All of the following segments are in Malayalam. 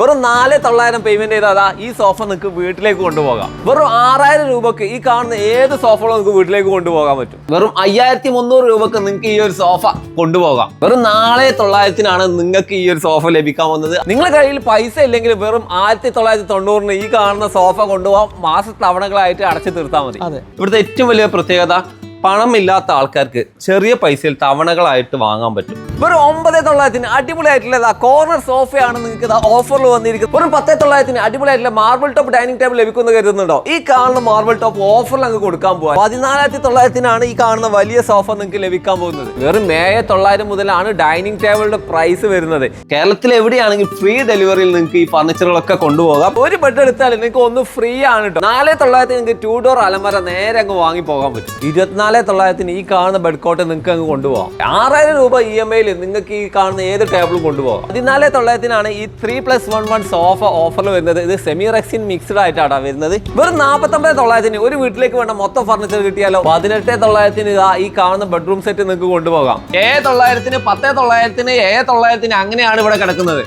വെറും നാല് തൊള്ളായിരം പേയ്മെന്റ് ചെയ്താൽ ഈ സോഫ നിങ്ങൾക്ക് വീട്ടിലേക്ക് കൊണ്ടുപോകാം. വെറും ആറായിരം രൂപക്ക് ഈ കാണുന്ന ഏത് സോഫകളും നിങ്ങൾക്ക് വീട്ടിലേക്ക് കൊണ്ടുപോകാൻ പറ്റും. വെറും അയ്യായിരത്തി മുന്നൂറ് രൂപക്ക് നിങ്ങൾക്ക് ഈ ഒരു സോഫ കൊണ്ടുപോകാം. വെറും നാളെ തൊള്ളായിരത്തിനാണ് നിങ്ങൾക്ക് ഈ ഒരു സോഫ ലഭിക്കാൻ വന്നത്. നിങ്ങളുടെ കയ്യിൽ പൈസ ഇല്ലെങ്കിൽ വെറും ആയിരത്തി തൊള്ളായിരത്തി തൊണ്ണൂറിന് ഈ കാണുന്ന സോഫ കൊണ്ടുപോകാം. മാസ തവണകളായിട്ട് അടച്ചു തീർത്താൽ മതി. ഇവിടുത്തെ ഏറ്റവും വലിയ പ്രത്യേകത പണമില്ലാത്ത ആൾക്കാർക്ക് ചെറിയ പൈസയിൽ തവണകളായിട്ട് വാങ്ങാൻ പറ്റും. വെറും ഒമ്പത് തൊള്ളായിരത്തിന് അടിപൊളിയായിട്ടുള്ള കോർണർ സോഫയാണ് നിങ്ങൾക്ക് ഓഫറിൽ വന്നിരിക്കുന്നത്. വെറും പത്തേ തൊള്ളായിരത്തിന് അടിപൊളിയായിട്ടുള്ള മാർബിൾ ടോപ്പ് ഡൈനിങ് ടേബിൾ ലഭിക്കുന്ന കരുതുന്നുണ്ടോ? ഈ കാണുന്ന മാർബിൾ ടോപ്പ് ഓഫറിൽ അങ്ങ് കൊടുക്കാൻ പോകാം പതിനാലായിരത്തി തൊള്ളായിരത്തിനാണ് ഈ കാണുന്ന വലിയ സോഫ നിങ്ങൾക്ക് ലഭിക്കാൻ പോകുന്നത്. വെറും മേയ തൊള്ളായിരം മുതലാണ് ഡൈനിങ് ടേബിളിന്റെ പ്രൈസ് വരുന്നത്. കേരളത്തിൽ എവിടെയാണെങ്കിൽ ഫ്രീ ഡെലിവറിയിൽ നിങ്ങൾക്ക് ഈ ഫർണിച്ചറുകളൊക്കെ കൊണ്ടുപോകാം. ഒരു ബെഡ് എടുത്താൽ നിങ്ങൾക്ക് ഒന്ന് ഫ്രീ ആണ് കേട്ടോ നാല് തൊള്ളായിരത്തി നിങ്ങൾക്ക് ടൂ ഡോർ അലമര നേരെ അങ്ങ് വാങ്ങി പോകാൻ പറ്റും. ഇരുപത്തിനാല് തൊള്ളായിരത്തിന് ഈ കാണുന്ന ബെഡ് കോട്ട് നിങ്ങൾക്ക് അങ്ങ് കൊണ്ടുപോകാം ആറായിരം രൂപ ഇ എം ഐയിൽ നിങ്ങൾക്ക് ഈ കാണുന്ന ഏത് ടേബിളും കൊണ്ടുപോകാം പതിനാല് തൊള്ളായിരത്തിനാണ് ഈ three plus one one sofa ഓഫറിൽ വരുന്നത്. ഇത് സെമി റെക്സിൻ മിക്സ്ഡ് ആയിട്ടാണ് വരുന്നത്. വെറും നാൽപ്പത്തൊമ്പത് തൊള്ളായിരത്തിന് ഒരു വീട്ടിലേക്ക് വേണ്ട മൊത്തം ഫർണിച്ചർ കിട്ടിയാലോ? പതിനെട്ട് തൊള്ളായിരത്തിന് ഇതാ ഈ കാണുന്ന ബെഡ്റൂം സെറ്റ് നിങ്ങൾക്ക് കൊണ്ടുപോകാം. ഏ തൊള്ളായിരത്തിന് പത്തേ തൊള്ളായിരത്തിന് ഏ തൊള്ളായിരത്തിന് അങ്ങനെയാണ് ഇവിടെ കിടക്കുന്നത്.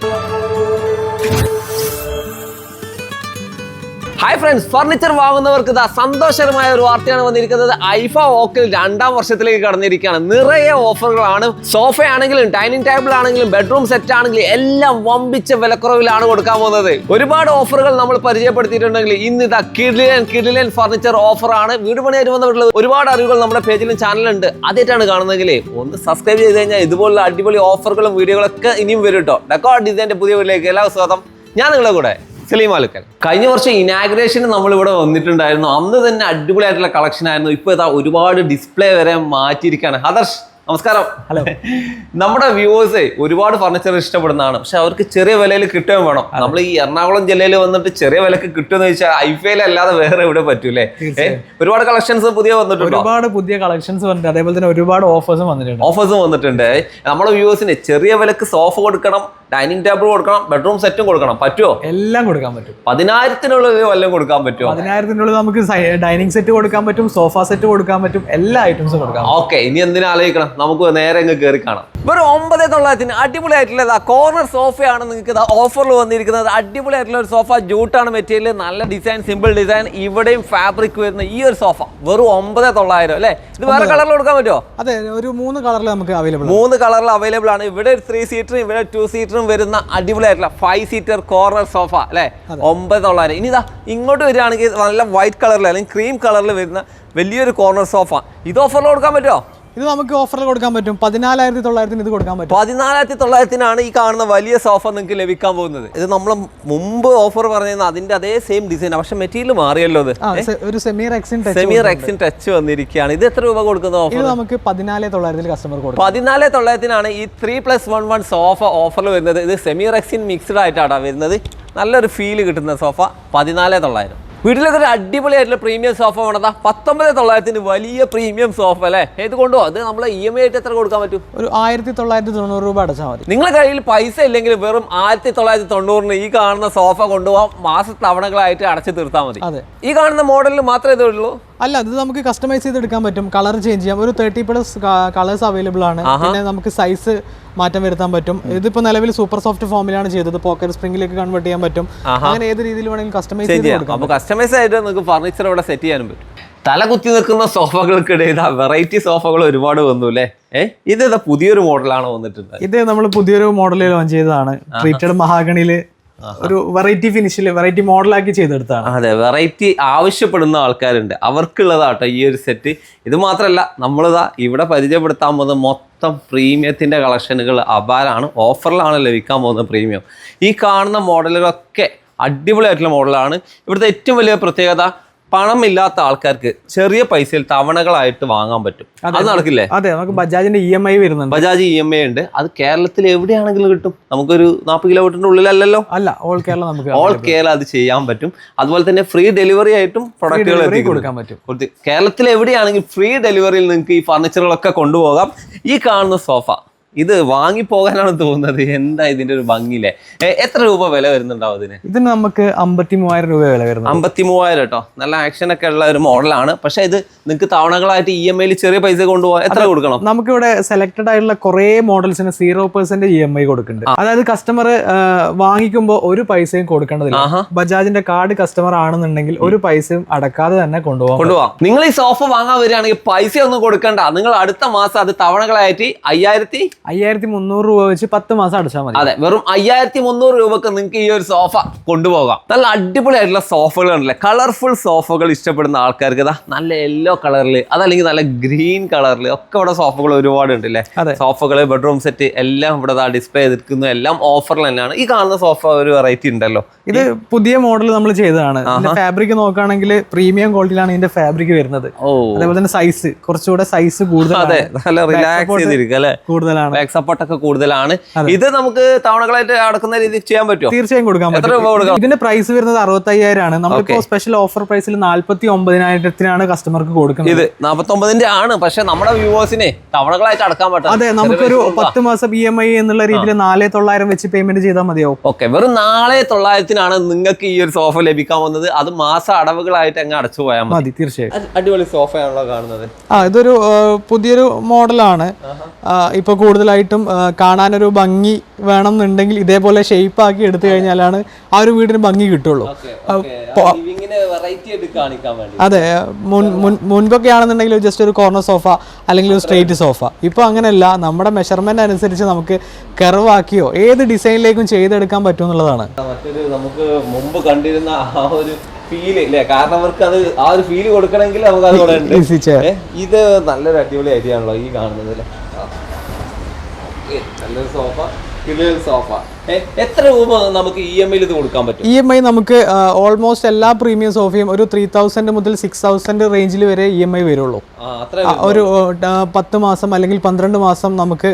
ഹായ് ഫ്രണ്ട്സ് ഫർണിച്ചർ വാങ്ങുന്നവർക്ക് ഇതാ സന്തോഷകരമായ ഒരു വാർത്തയാണ് വന്നിരിക്കുന്നത്. ഐഫ ഓക്കിൽ രണ്ടാം വർഷത്തിലേക്ക് കടന്നിരിക്കുകയാണ്. നിറയെ ഓഫറുകളാണ്. സോഫ ആണെങ്കിലും ഡൈനിങ് ടേബിൾ ആണെങ്കിലും ബെഡ്റൂം സെറ്റ് ആണെങ്കിലും എല്ലാം വമ്പിച്ച വിലക്കുറവിലാണ് കൊടുക്കാൻ പോകുന്നത്. ഒരുപാട് ഓഫറുകൾ നമ്മൾ പരിചയപ്പെടുത്തിയിട്ടുണ്ടെങ്കിൽ ഇന്ന് ഇതാ കിഡിലൻ കിഡിലൻ ഫർണിച്ചർ ഓഫറാണ് വീട് പണിയായിട്ട് ബന്ധപ്പെട്ടുള്ള ഒരുപാട് അറിവുകൾ നമ്മുടെ പേജിലും ചാനലുണ്ട് ആദ്യമായിട്ടാണ് കാണുന്നതെങ്കിൽ ഒന്ന് സബ്സ്ക്രൈബ് ചെയ്ത് കഴിഞ്ഞാൽ ഇതുപോലുള്ള അടിപൊളി ഓഫറുകളും വീഡിയോകളൊക്കെ ഇനിയും വരും കേട്ടോ ഡെക്കോ ഡിസൈന്റെ പുതിയ വീട്ടിലേക്ക് എല്ലാവർക്കും സ്വാഗതം. ഞാൻ നിങ്ങളുടെ കൂടെ സലീം ആലുക്കൽ കഴിഞ്ഞ വർഷം ഇനാഗ്രേഷന് നമ്മൾ ഇവിടെ വന്നിട്ടുണ്ടായിരുന്നു. അന്ന് തന്നെ അടിപൊളിയായിട്ടുള്ള കളക്ഷൻ ആയിരുന്നു. ഇപ്പൊ ഇതാ ഒരുപാട് ഡിസ്പ്ലേ വരെ മാറ്റിയിരിക്കുകയാണ്. ഹദർഷ് നമസ്കാരം. ഹലോ നമ്മുടെ വ്യൂവേഴ്സേ ഒരുപാട് ഫർണിച്ചർ ഇഷ്ടപ്പെടുന്നതാണ്. പക്ഷെ അവർക്ക് ചെറിയ വിലയിൽ കിട്ടുകയും വേണം. നമ്മൾ ഈ എറണാകുളം ജില്ലയിൽ വന്നിട്ട് ചെറിയ വിലക്ക് കിട്ടുമെന്ന് ചോദിച്ചാൽ ഐഫൈൽ അല്ലാതെ വേറെ എവിടെ പറ്റൂലേ? ഒരുപാട് കളക്ഷൻസ് പുതിയ വന്നിട്ടുണ്ട്? ഒരുപാട് പുതിയ കളക്ഷൻസ് വന്നിട്ടുണ്ട്. അതേപോലെ തന്നെ ഒരുപാട് ഓഫേഴ്സും വന്നിട്ടുണ്ട്. ഓഫേഴ്സും വന്നിട്ടുണ്ട്. നമ്മുടെ വ്യൂവേഴ്സിന് ചെറിയ വിലക്ക് സോഫ കൊടുക്കണം. ഡൈനിങ് ടേബിൾ കൊടുക്കണം ബെഡ്റൂം സെറ്റും കൊടുക്കണം. പറ്റുമോ എല്ലാം കൊടുക്കാൻ പറ്റും. പതിനായിരത്തിനുള്ളിൽ വല്ലതും കൊടുക്കാൻ പറ്റുമോ പതിനായിരത്തിനുള്ളിൽ നമുക്ക് ഡൈനിങ് സെറ്റ് കൊടുക്കാൻ പറ്റും സോഫ സെറ്റ് കൊടുക്കാൻ പറ്റും എല്ലാ ഐറ്റംസും കൊടുക്കാം ഓക്കെ ഇനി എന്തിനാ ആലോചിക്കണം? നമുക്ക് നേരെ അങ്ങ് കയറി കാണാം. വെറും ഒമ്പത് തൊള്ളായിരത്തിന് അടിപൊളിയായിട്ടുള്ള കോർണർ സോഫയാണ് നിങ്ങൾക്ക് ഓഫറിൽ വന്നിരിക്കുന്നത്. അടിപൊളിയായിട്ടുള്ള ഒരു സോഫ ജൂട്ടാണ് മെറ്റീരിയൽ നല്ല ഡിസൈൻ സിമ്പിൾ ഡിസൈൻ ഇവിടെയും ഫാബ്രിക് വരുന്ന ഈ ഒരു സോഫ വെറും ഒമ്പത് തൊള്ളായിരം അല്ലേ? ഇത് വേറെ കളറിൽ കൊടുക്കാൻ പറ്റുമോ അതെ ഒരു മൂന്ന് കളറിൽ നമുക്ക് അവൈലബിൾ മൂന്ന് കളറിൽ അവൈലബിൾ ആണ്. ഇവിടെ ഒരു ത്രീ സീറ്ററും ഇവിടെ ടു സീറ്ററും വരുന്ന അടിപൊളിയായിട്ടുള്ള ഫൈവ് സീറ്റർ കോർണർ സോഫ അല്ലേ? ഒമ്പത് തൊള്ളായിരം ഇനി ഇതാ ഇങ്ങോട്ട് വരികയാണെങ്കിൽ നല്ല വൈറ്റ് കളറിൽ അല്ലെങ്കിൽ ക്രീം കളറിൽ വരുന്ന വലിയൊരു കോർണർ സോഫ ഇത് ഓഫറിൽ കൊടുക്കാൻ പറ്റുമോ ഇത് നമുക്ക് ഓഫറിൽ കൊടുക്കാൻ പറ്റും. പതിനാലായിരത്തി തൊള്ളായിരത്തിന് ഇത് കൊടുക്കാൻ പറ്റും. പതിനാലായിരത്തി തൊള്ളായിരത്തിനാണ് ഈ കാണുന്ന വലിയ സോഫ നിങ്ങൾക്ക് ലഭിക്കാൻ പോകുന്നത്. ഇത് നമ്മൾ മുമ്പ് ഓഫർ പറഞ്ഞിരുന്ന അതിന്റെ അതേ സെയിം ഡിസൈൻ പക്ഷെ മെറ്റീരിയൽ മാറിയല്ലോ ഇത്. ഒരു semi rexine touch semi rexine touch വന്നിരിക്കുകയാണ്. ഇത് എത്ര രൂപ കൊടുക്കുന്ന ഓഫർ ഇത് നമുക്ക് പതിനാല് തൊള്ളായിരത്തിൽ കസ്റ്റമർ കൊടുക്കും. പതിനാല് തൊള്ളായിരത്തിനാണ് ഈ three plus one one sofa ഓഫറിൽ വരുന്നത്. ഇത് സെമി റെക്സിൻ മിക്സ്ഡ് ആയിട്ടാണ് വരുന്നത്. നല്ലൊരു ഫീൽ കിട്ടുന്ന സോഫ പതിനാല് തൊള്ളായിരം വീട്ടിലൊക്കെ ഒരു അടിപൊളിയായിട്ടുള്ള പ്രീമിയം സോഫ വേണതാ. പത്തൊമ്പത് തൊള്ളായിരത്തിന് വലിയ പ്രീമിയം സോഫ അല്ലേ? ഏത് കൊണ്ടുപോകും അത് നമ്മൾ ഇ എം ഐ ആയിട്ട് എത്ര കൊടുക്കാൻ പറ്റും? ഒരു ആയിരത്തി തൊള്ളായിരത്തി തൊണ്ണൂറ് രൂപ അടച്ചാൽ മതി. നിങ്ങളുടെ കയ്യിൽ പൈസ ഇല്ലെങ്കിൽ വെറും ആയിരത്തി തൊള്ളായിരത്തി തൊണ്ണൂറിന് ഈ കാണുന്ന സോഫ കൊണ്ടുപോകാം മാസത്തവണകളായിട്ട് അടച്ചു തീർത്താൽ മതി. അതെ. ഈ കാണുന്ന മോഡലിൽ മാത്രമേ ഇതേ ഉള്ളൂ അല്ല ഇത് നമുക്ക് കസ്റ്റമൈസ് ചെയ്ത് എടുക്കാൻ പറ്റും. കളർ ചേഞ്ച് ചെയ്യാം. ഒരു തേർട്ടി പ്ലസ് കളേഴ്സ് അവൈലബിൾ ആണ്. പിന്നെ നമുക്ക് സൈസ് മാറ്റം വരുത്താൻ പറ്റും. ഇതിപ്പോ നിലവിൽ സൂപ്പർ സോഫ്റ്റ് ഫോമിലാണ് ചെയ്തത്. പോക്കറ്റ് സ്പ്രിംഗിലേക്ക് കൺവേർട്ട് ചെയ്യാൻ പറ്റും. അങ്ങനെ ഏത് രീതിയിൽ വേണമെങ്കിലും കസ്റ്റമൈസ് ചെയ്ത് കൊടുക്കാം. കസ്റ്റമൈസ് ആയിട്ട് നമുക്ക് ഫർണിച്ചർ ഇവിടെ സെറ്റ് ചെയ്യാനും പറ്റും. തല കുത്തി നിൽക്കുന്ന സോഫകൾക്കിടയിൽ വെറൈറ്റി സോഫകൾ ഒരുപാട് വന്നു അല്ലേ? ഏഹ് ഇത് പുതിയൊരു മോഡലാണ് വന്നിട്ടുണ്ട് ഇത് നമ്മൾ പുതിയൊരു മോഡൽ ലോഞ്ച് ചെയ്തതാണ്. ട്രീറ്റഡ് മഹാഗണിയിൽ ഒരു വെറൈറ്റി ഫിനിഷിൽ വെറൈറ്റി മോഡലാക്കി ചെയ്തെടുത്താണ് അതെ വെറൈറ്റി ആവശ്യപ്പെടുന്ന ആൾക്കാരുണ്ട്. അവർക്കുള്ളതാട്ടോ ഈ ഒരു സെറ്റ് ഇത് മാത്രമല്ല നമ്മളിതാ ഇവിടെ പരിചയപ്പെടുത്താൻ പോകുന്നത് മൊത്തം പ്രീമിയത്തിന്റെ കളക്ഷനുകൾ അപാരാണ്. ഓഫറിലാണ് ലഭിക്കാൻ പോകുന്നത് പ്രീമിയം. ഈ കാണുന്ന മോഡലുകളൊക്കെ അടിപൊളിയായിട്ടുള്ള മോഡലാണ്. ഇവിടുത്തെ ഏറ്റവും വലിയ പ്രത്യേകത പണമില്ലാത്ത ആൾക്കാർക്ക് ചെറിയ പൈസയിൽ തവണകളായിട്ട് വാങ്ങാൻ പറ്റും. അത് നടക്കില്ലേ? അതെ നമുക്ക് ബജാജിന്റെ ഇ എം ഐ വരുന്നുണ്ട്. ബജാജ് ഇ എം ഐ ഉണ്ട്. അത് കേരളത്തിൽ എവിടെയാണെങ്കിലും കിട്ടും. നമുക്കൊരു നാൽപ്പത് കിലോമീറ്ററിന്റെ ഉള്ളിലല്ലല്ലോ? അല്ല ഓൾ കേരള നമുക്ക് ഓൾ കേരള അത് ചെയ്യാൻ പറ്റും. അതുപോലെ തന്നെ ഫ്രീ ഡെലിവറി ആയിട്ടും പ്രൊഡക്റ്റുകൾ കൊടുക്കാൻ പറ്റും. കേരളത്തിൽ എവിടെയാണെങ്കിൽ ഫ്രീ ഡെലിവറിയിൽ നിങ്ങൾക്ക് ഈ ഫർണിച്ചറുകളൊക്കെ കൊണ്ടുപോകാം. ഈ കാണുന്ന സോഫ ഇത് വാങ്ങിപ്പോകാനാണ് തോന്നുന്നത്. എന്താ ഇതിന്റെ ഒരു ഭംഗിയില്ലേ? എത്ര രൂപ വില വരുന്നുണ്ടാവും അതിന്? ഇതിന് നമുക്ക് അമ്പത്തി മൂവായിരം രൂപ വില വരുന്നത് അമ്പത്തി മൂവായിരം കേട്ടോ. നല്ല ആക്ഷൻ ഒക്കെ ഉള്ള ഒരു മോഡലാണ് പക്ഷെ ഇത് നിങ്ങൾക്ക് തവണകളായിട്ട് ഇ എം ഐയിൽ ചെറിയ പൈസ കൊണ്ടുപോകാൻ എത്ര കൊടുക്കണം? നമുക്കിവിടെ സെലക്ടഡ് ആയിട്ടുള്ള കുറെ മോഡൽസിന് zero percent E M I കൊടുക്കുന്നുണ്ട്. അതായത് കസ്റ്റമർ വാങ്ങിക്കുമ്പോൾ ഒരു പൈസയും കൊടുക്കേണ്ടതില്ല. ബജാജിന്റെ കാർഡ് കസ്റ്റമർ ആണെന്നുണ്ടെങ്കിൽ ഒരു പൈസയും അടക്കാതെ തന്നെ കൊണ്ടുപോകാം കൊണ്ടുപോകാം. നിങ്ങൾ ഈ സോഫ വാങ്ങാൻ വരികയാണെങ്കിൽ പൈസ ഒന്നും കൊടുക്കണ്ട. നിങ്ങൾ അടുത്ത മാസം അത് തവണകളായിട്ട് അയ്യായിരത്തി അയ്യായിരത്തി മുന്നൂറ് രൂപ വെച്ച് പത്ത് മാസം അടച്ചാൽ മതി. അതെ വെറും അയ്യായിരത്തി മുന്നൂറ് രൂപക്ക് നിങ്ങൾക്ക് ഈ ഒരു സോഫ കൊണ്ടുപോകാം. നല്ല അടിപൊളിയായിട്ടുള്ള സോഫകൾ ഉണ്ടല്ലേ കളർഫുൾ സോഫകൾ ഇഷ്ടപ്പെടുന്ന ആൾക്കാർക്ക് ഇതാ നല്ല യെല്ലോ കളറിൽ അതല്ലെങ്കിൽ നല്ല ഗ്രീൻ കളറിൽ ഒക്കെ ഇവിടെ സോഫകൾ ഒരുപാട് ഉണ്ടല്ലേ? അതെ. സോഫകൾ ബെഡ്റൂം സെറ്റ് എല്ലാം ഇവിടെ ഡിസ്പ്ലേ ചെയ്തിരിക്കുന്നു. എല്ലാം ഓഫറിൽ തന്നെയാണ്. ഈ കാണുന്ന സോഫ ഒരു വെറൈറ്റി ഉണ്ടല്ലോ. ഇത് പുതിയ മോഡൽ നമ്മൾ ചെയ്തതാണ്. ഫാബ്രിക് നോക്കുകയാണെങ്കിൽ പ്രീമിയം ക്വാളിറ്റിയിലാണ് ഇതിന്റെ ഫാബ്രിക് വരുന്നത്. അതേപോലെ തന്നെ സൈസ് കുറച്ചുകൂടെ സൈസ് അതെ കൂടുതലാണ്. ബാക്ക് സപ്പോർട്ട് ഒക്കെ കൂടുതലാണ് ഇത് നമുക്ക് തവണകളായിട്ട് അടക്കുന്ന രീതിയിൽ ചെയ്യാൻ പറ്റുമോ? തീർച്ചയായും കൊടുക്കാൻ? പറ്റും. ഇതിന്റെ പ്രൈസ് വരുന്നത് അറുപത്തയ്യായിരം ആണ് നമ്മളിപ്പോ സ്പെഷ്യൽ ഓഫർ പ്രൈസിൽ നാല്പത്തി ഒമ്പതിനായിരത്തിനാണ് കസ്റ്റമർക്ക് കൊടുക്കുന്നത്. ഇത് നാപ്പത്തൊമ്പതിന്റെ ആണ്. പക്ഷെ നമ്മുടെ വ്യൂവേഴ്സിനെ തവണകളായിട്ട് അടക്കാൻ പറ്റും അതെ നമുക്കൊരു പത്ത് മാസം ഇ എം ഐ എന്നുള്ള രീതിയിൽ നാല് തൊള്ളായിരം വെച്ച് പേയ്മെന്റ് ചെയ്താൽ മതിയാവും. ഓക്കെ വെറും നാളെ തൊള്ളായിരത്തിനാണ് നിങ്ങൾക്ക് ഈ ഒരു സോഫ ലഭിക്കാൻ വന്നത്. അത് മാസ അടവുകളായിട്ട് അങ്ങ് അടച്ചു പോയാൽ മതി. തീർച്ചയായും. അടി- അടിപൊളി സോഫയാണല്ലോ കാണുന്നത്. ആ ഇതൊരു പുതിയൊരു മോഡലാണ് ഇപ്പൊ കൂടുതലായിട്ടും കാണാനൊരു ഭംഗി വേണം എന്നുണ്ടെങ്കിൽ ഇതേപോലെ ഷേപ്പ് ആക്കി എടുത്തു കഴിഞ്ഞാലാണ് ആ ഒരു വീടിന് ഭംഗി കിട്ടുള്ളൂ. അതെ മുൻ മുൻ- മുൻപൊക്കെ ആണെന്നുണ്ടെങ്കിൽ ജസ്റ്റ് ഒരു കോർണർ സോഫ അല്ലെങ്കിൽ ഒരു സ്ട്രെയിറ്റ് സോഫ ഇപ്പോൾ അങ്ങനെയല്ല നമ്മുടെ മെഷർമെന്റ് അനുസരിച്ച് നമുക്ക് കർവാക്കിയോ ഏത് ഡിസൈനിലേക്കും ചെയ്തെടുക്കാൻ പറ്റും എന്നുള്ളതാണ് മറ്റൊരു നമുക്ക് മുമ്പ് കണ്ടിരുന്ന ആ ഒരു ഫീൽ ഇല്ലേ? കാരണം അവർക്ക് അത് ആ ഒരു ഫീൽ കൊടുക്കണമെങ്കിൽ നമുക്ക് അത് ഇത് നല്ലൊരു അടിപൊളി ഐഡിയ ആണല്ലോ ഈ കാണുന്നത് അല്ലേ? സോഫ കിളിയൊരു സോഫ. എത്ര രൂപ നമുക്ക് ഇ എം ഐയിൽ ഇത് കൊടുക്കാൻ പറ്റും? ഇ എം ഐ നമുക്ക് ഓൾമോസ്റ്റ് എല്ലാ പ്രീമിയം സോഫയും ഒരു ത്രീ തൗസൻഡ് മുതൽ സിക്സ് തൗസൻഡ് റേഞ്ചിൽ വരെ ഇ എം ഐ വരുള്ളൂ. ഒരു പത്ത് മാസം അല്ലെങ്കിൽ പന്ത്രണ്ട് മാസം നമുക്ക്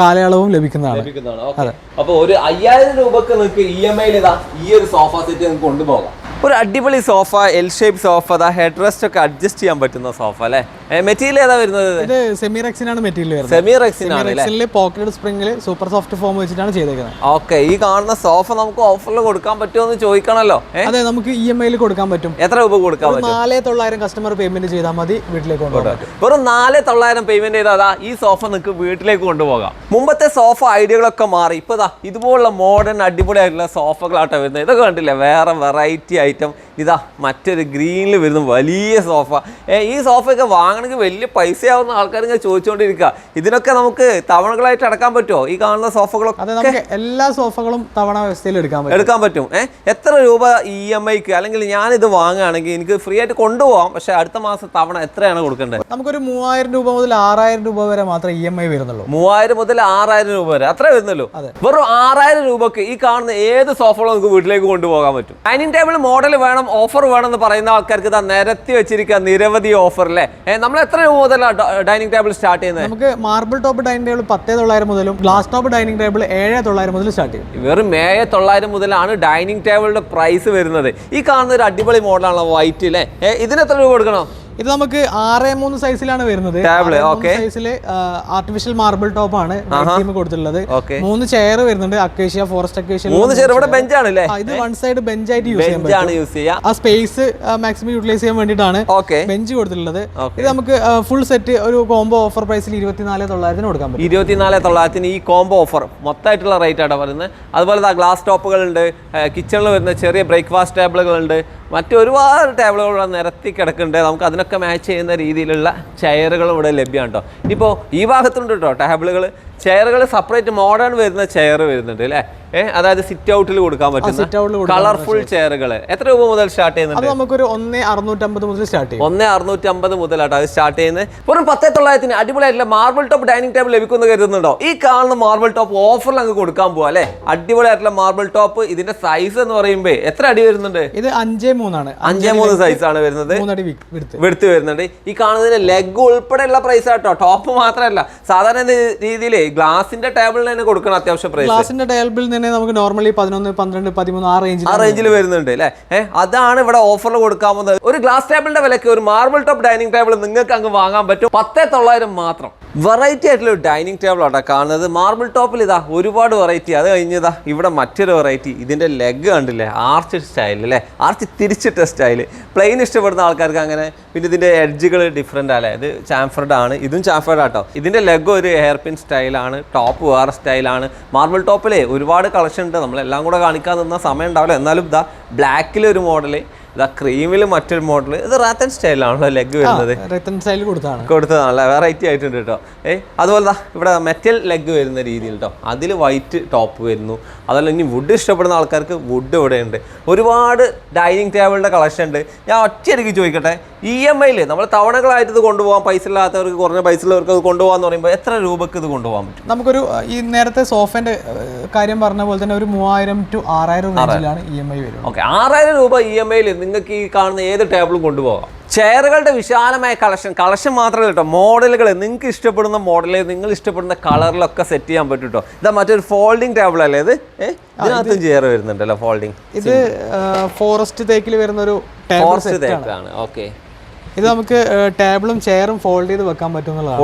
കാലയളവും ലഭിക്കുന്നതാണ്. ലഭിക്കുന്നതാണ്. ഓക്കെ. അപ്പൊ ഒരു അയ്യായിരം രൂപക്ക് നിങ്ങൾക്ക് ഇ എം ഐയിൽ ഈ ഒരു സോഫ സെറ്റ് നിങ്ങൾക്ക് കൊണ്ടുപോകാം. ഒരു അടിപൊളി സോഫ എൽ ഷേപ്പ് സോഫ അതാ ഹെഡ് റെസ്റ്റ് ഒക്കെ അഡ്ജസ്റ്റ് ചെയ്യാൻ പറ്റുന്ന സോഫ അല്ലേ? മെറ്റീരിയൽ ഏതാ വരുന്നത് മെറ്റീരിയൽ വരുന്നത്. സ്പ്രിംഗിൽ സൂപ്പർ സോഫ്റ്റ് ഫോം വെച്ചിട്ടാണ് ചെയ്തേക്കുന്നത്. ഓക്കെ ഈ കാണുന്ന സോഫ നമുക്ക് ഓഫറിൽ കൊടുക്കാൻ പറ്റുമോ എന്ന് ചോദിക്കണല്ലോ അതെ നമുക്ക് ഇ എം ഐയിൽ കൊടുക്കാൻ പറ്റും. എത്ര രൂപ കൊടുക്കാൻ പറ്റും? നാല് തൊള്ളായിരം കസ്റ്റമർ പേയ്മെന്റ് ചെയ്താൽ മതി വീട്ടിലേക്ക് കൊണ്ടുപോകാം. വെറും നാല് തൊള്ളായിരം പേയ്മെന്റ് ചെയ്താൽ ഈ സോഫ നിങ്ങൾക്ക് വീട്ടിലേക്ക് കൊണ്ടുപോകാം. മുമ്പത്തെ സോഫ ഐഡിയകളൊക്കെ മാറി. ഇപ്പൊ ഇതാ ഇതുപോലുള്ള മോഡേൺ അടിപൊളി അടിപൊളിയായിട്ടുള്ള സോഫകളാട്ടോ വരുന്നത്. ഇതൊക്കെ കണ്ടില്ലേ? വേറെ വെറൈറ്റി ഐറ്റം. ഇതാ മറ്റൊരു ഗ്രീനിൽ വരുന്ന വലിയ സോഫ. ഈ സോഫയൊക്കെ വാങ്ങണമെങ്കിൽ വലിയ പൈസയാവുന്ന ആൾക്കാർ ഇങ്ങനെ ചോദിച്ചുകൊണ്ടിരിക്കുക. ഇതിനൊക്കെ നമുക്ക് തവണകളായിട്ട് അടക്കാൻ പറ്റുമോ? ഈ കാണുന്ന സോഫകളൊക്കെ എല്ലാ സോഫകളും തവണ വ്യവസ്ഥയിൽ എടുക്കാൻ പറ്റും. എടുക്കാൻ പറ്റും. ഏ എത്ര രൂപ ഇ എം ഐക്ക്? അല്ലെങ്കിൽ ഞാനിത് വാങ്ങുകയാണെങ്കിൽ എനിക്ക് ഫ്രീ ആയിട്ട് കൊണ്ടുപോകാം പക്ഷെ അടുത്ത മാസം തവണ എത്രയാണ് കൊടുക്കേണ്ടത്? നമുക്കൊരു മൂവായിരം രൂപ മുതൽ ആറായിരം രൂപ വരെ മാത്രം ഇ എം ഐ വരുന്നുള്ളൂ. മൂവായിരം മുതൽ ആറായിരം രൂപ വരെ. അത്ര വരുന്നല്ലോ വെറും ആറായിരം രൂപക്ക് ഈ കാണുന്ന ഏത് സോഫകളും നമുക്ക് വീട്ടിലേക്ക് കൊണ്ടുപോകാൻ പറ്റും. ഡൈനിങ് ടേബിൾ മോഡൽ വേണം ഓഫർ വേണം എന്ന് പറയുന്ന ആൾക്കാർക്ക് ഇതാ നിരത്തി വെച്ചിരിക്കുക നിരവധി ഓഫർ അല്ലേ നമ്മൾ എത്ര രൂപ മുതലാണ് ഡൈനിങ് ടേബിൾ സ്റ്റാർട്ട് ചെയ്യുന്നത്? നമുക്ക് മാർബിൾ ടോപ്പ് ഡൈനിങ് ടേബിൾ പത്തേ തൊള്ളായിരം മുതലും ഗ്ലാസ് ടോപ്പ് ഡൈനിങ് ടേബിൾ ഏഴ് തൊള്ളായിരം മുതൽ സ്റ്റാർട്ട് ചെയ്യും. വെറും ഏഴ് തൊള്ളായിരം മുതലാണ് ഡൈനിങ് ടേബിളിന്റെ പ്രൈസ് വരുന്നത്. ഈ കാണുന്ന ഒരു അടിപൊളി മോഡലാണല്ലോ വൈറ്റ് അല്ലേ ഇതിന് എത്ര രൂപ കൊടുക്കണം? ഇത് നമുക്ക് ആറ് മൂന്ന് സൈസിലാണ് വരുന്നത്. സൈസിൽ. സൈസിൽ ആർട്ടിഫിഷ്യൽ മാർബിൾ ടോപ്പ് ആണ് ടീം കൊടുത്തിട്ടുള്ളത്. മൂന്ന് ചെയർ വരുന്നുണ്ട് അക്കേഷ്യ ഫോറസ്റ്റ് അക്കേഷ്യ മൂന്ന് ചെയർ ഇവിടെ ബെഞ്ചാണ് ഇത് വൺ സൈഡ് ബെഞ്ച് ആയിട്ട് യൂസ് ചെയ്യാൻ ആ സ്പേസ് മാക്സിമം യൂട്ടിലൈസ് ചെയ്യാൻ വേണ്ടിയിട്ടാണ് ബെഞ്ച് കൊടുത്തിട്ടുള്ളത്. ഇത് നമുക്ക് ഫുൾ സെറ്റ് ഒരു കോംബോ ഓഫർ പ്രൈസിൽ ഇരുപത്തിനാല് തൊള്ളായിരത്തിന് കൊടുക്കാൻ പറ്റും. ഇരുപത്തിനാല് തൊള്ളായിരത്തിന് ഈ കോംബോ ഓഫർ മൊത്തമായിട്ടുള്ള റേറ്റ് ആണ് പറയുന്നത്. അതുപോലെ ഗ്ലാസ് ടോപ്പുകളുണ്ട് കിച്ചണിൽ വരുന്ന ചെറിയ ബ്രേക്ക്ഫാസ്റ്റ് ടേബിളുകളുണ്ട് ഉണ്ട് മറ്റൊരുപാട് ടേബിളുകൾ നിരത്തി കിടക്കുന്നുണ്ട്. നമുക്ക് അതിനൊക്കെ മാച്ച് ചെയ്യുന്ന രീതിയിലുള്ള ചെയറുകൾ ഇവിടെ ലഭ്യമാണ് കേട്ടോ ഇപ്പോൾ ഈ ഭാഗത്തുണ്ട് കേട്ടോ ടേബിളുകൾ ചെയറുകൾ സെപ്പറേറ്റ് മോഡേൺ വരുന്ന ചെയർ വരുന്നുണ്ട് അല്ലേ ഏഹ് അതായത് സിറ്റ് ഔട്ടിൽ കൊടുക്കാൻ പറ്റും പറ്റുന്ന കളർഫുൾ ചെയറുകൾ എത്ര രൂപ മുതൽ സ്റ്റാർട്ട് ചെയ്യുന്നുണ്ട്? നമുക്കൊരു ഒന്ന് അറുന്നൂറ്റമ്പത് മുതൽ സ്റ്റാർട്ട് ചെയ്യും. ഒന്ന് അറുന്നൂറ്റി അമ്പത് മുതലാട്ടോ അത് സ്റ്റാർട്ട് ചെയ്യുന്നത്. വെറും പത്തേ തൊള്ളായിരത്തിന് അടിപൊളിയായിട്ടുള്ള മാർബിൾ ടോപ്പ് ഡൈനിങ് ടേബിൾ ലഭിക്കുന്ന കരുതുന്നുണ്ടോ? ഈ കാണുന്ന മാർബിൾ ടോപ്പ് ഓഫറിൽ അങ്ങ് കൊടുക്കാൻ പോവാ അല്ലേ അടിപൊളിയായിട്ടുള്ള മാർബിൾ ടോപ്പ് ഇതിന്റെ സൈസ് എന്ന് പറയുമ്പോൾ എത്ര അടി വരുന്നുണ്ട്? ഇത് അഞ്ചേ മൂന്നാണ്. അഞ്ചേ മൂന്ന് സൈസ് ആണ് വരുന്നത്. എടുത്ത് വരുന്നുണ്ട്. ഈ കാണുന്നതിന് ലെഗ് ഉൾപ്പെടെയുള്ള പ്രൈസ് ആട്ടോ. ടോപ്പ് മാത്രമല്ല. സാധാരണ രീതിയിൽ ഗ്ലാസിന്റെ ടേബിളിന് തന്നെ കൊടുക്കണം അത്യാവശ്യം പ്രൈസ് ഗ്ലാസിന്റെ ടേബിൾ തന്നെ നമുക്ക് നോർമലി പതിനൊന്ന് പന്ത്രണ്ട് പതിമൂന്ന് ആ റേഞ്ചിൽ ആ റേഞ്ചിൽ വരുന്നുണ്ട് അല്ലേ ഏഹ് അതാണ് ഇവിടെ ഓഫറിൽ കൊടുക്കാൻ പോകുന്നത് ഒരു ഗ്ലാസ് ടേബിളിന്റെ വിലക്ക് ഒരു മാർബിൾ ടോപ്പ് ഡൈനിങ് ടേബിൾ നിങ്ങൾക്ക് അങ്ങ് വാങ്ങാൻ പറ്റും. പത്തേ തൊള്ളായിരം മാത്രം. വെറൈറ്റി ആയിട്ടുള്ള ഒരു ഡൈനിങ് ടേബിൾ ആട്ടോ കാണുന്നത്. മാർബിൾ ടോപ്പിൽ ഇതാ ഒരുപാട് വെറൈറ്റി അത് കഴിഞ്ഞതാ ഇവിടെ മറ്റൊരു വെറൈറ്റി ഇതിന്റെ ലെഗ് കണ്ടില്ലേ? ആർച്ച് സ്റ്റൈൽ അല്ലേ ആർച്ച് തിരിച്ചിട്ട സ്റ്റൈൽ പ്ലെയിൻ ഇഷ്ടപ്പെടുന്ന ആൾക്കാർക്ക് അങ്ങനെ. പിന്നെ ഇതിന്റെ എഡ്ജുകൾ ഡിഫറെന്റ് അല്ലേ? ഇത് ചാംഫർഡ് ആണ്. ഇതും ചാംഫർഡ് ആട്ടോ. ഇതിന്റെ ലെഗ് ഒരു ഹെയർ പിൻ സ്റ്റൈലാണ് ടോപ്പ് വേറെ സ്റ്റൈലാണ് മാർബിൾ ടോപ്പിലേ ഒരുപാട് കളക്ഷൻ ഉണ്ട്. നമ്മളെല്ലാം കൂടെ കാണിക്കാൻ നിന്ന സമയം ഉണ്ടാവില്ല. എന്നാലും ഇതാ ബ്ലാക്കിലൊരു മോഡൽ ഇതാ ക്രീമിൽ മറ്റൊരു മോഡൽ ഇത് റാത്തൻ സ്റ്റൈലാണല്ലോ ലെഗ് വരുന്നത്. റെത്തൻ സ്റ്റൈൽ കൊടുത്താണ് കൊടുത്തതാണല്ലേ? വെറൈറ്റി ആയിട്ടുണ്ട് കേട്ടോ ഏ അതുപോലെ ദാ ഇവിടെ മെറ്റൽ ലെഗ് വരുന്ന രീതിയിൽ കേട്ടോ അതിൽ വൈറ്റ് ടോപ്പ് വരുന്നു. അതല്ല ഇനി വുഡ് ഇഷ്ടപ്പെടുന്ന ആൾക്കാർക്ക് വുഡ് ഇവിടെ ഉണ്ട്. ഒരുപാട് ഡൈനിങ് ടേബിളിന്റെ കളക്ഷൻ ഉണ്ട്. ഞാൻ ഒറ്റയടിക്ക് ചോദിക്കട്ടെ ഇ എം ഐയിൽ നമ്മൾ തവണകളായിട്ട് ഇത് കൊണ്ടുപോകാം പൈസ ഇല്ലാത്തവർക്ക് കുറഞ്ഞ പൈസ ഉള്ളവർക്ക് അത് കൊണ്ടുപോകാന്ന് പറയുമ്പോൾ എത്ര രൂപക്ക് ഇത് കൊണ്ടുപോകാൻ പറ്റും? നമുക്കൊരു ഈ നേരത്തെ സോഫന്റെ കാര്യം പറഞ്ഞ പോലെ തന്നെ ഒരു മൂവായിരം ടു ആറായിരം റേഞ്ചിലാണ് ഇ എം ഐ വരുന്നത്. ഓക്കെ ആറായിരം രൂപ ഇ എം ഐയിൽ നിങ്ങൾക്ക് ഈ കാണുന്ന ഏത് ടേബിളും കൊണ്ടുപോകാം. ചെയറുകളുടെ വിശാലമായ കളക്ഷൻ കളക്ഷൻ മാത്രമല്ല കേട്ടോ മോഡലുകൾ നിങ്ങൾക്ക് ഇഷ്ടപ്പെടുന്ന മോഡലിൽ നിങ്ങൾ ഇഷ്ടപ്പെടുന്ന കളറിലൊക്കെ സെറ്റ് ചെയ്യാൻ പറ്റും കേട്ടോ. ഇതാ മറ്റൊരു ഫോൾഡിംഗ് ടേബിൾ അല്ലേ ഇത്? ഇതിനകത്തും ചെയർ വരുന്നുണ്ടല്ലോ ഫോൾഡിംഗ് ഇത് ഫോറസ്റ്റ് തേക്കിൽ വരുന്ന ഒരു ഫോറസ്റ്റ് തേക്കാണ്. ഓക്കെ ഇത് നമുക്ക് ടേബിളും ചെയറും ഫോൾഡ് ചെയ്ത് വെക്കാൻ പറ്റും എന്നുള്ളതാണ്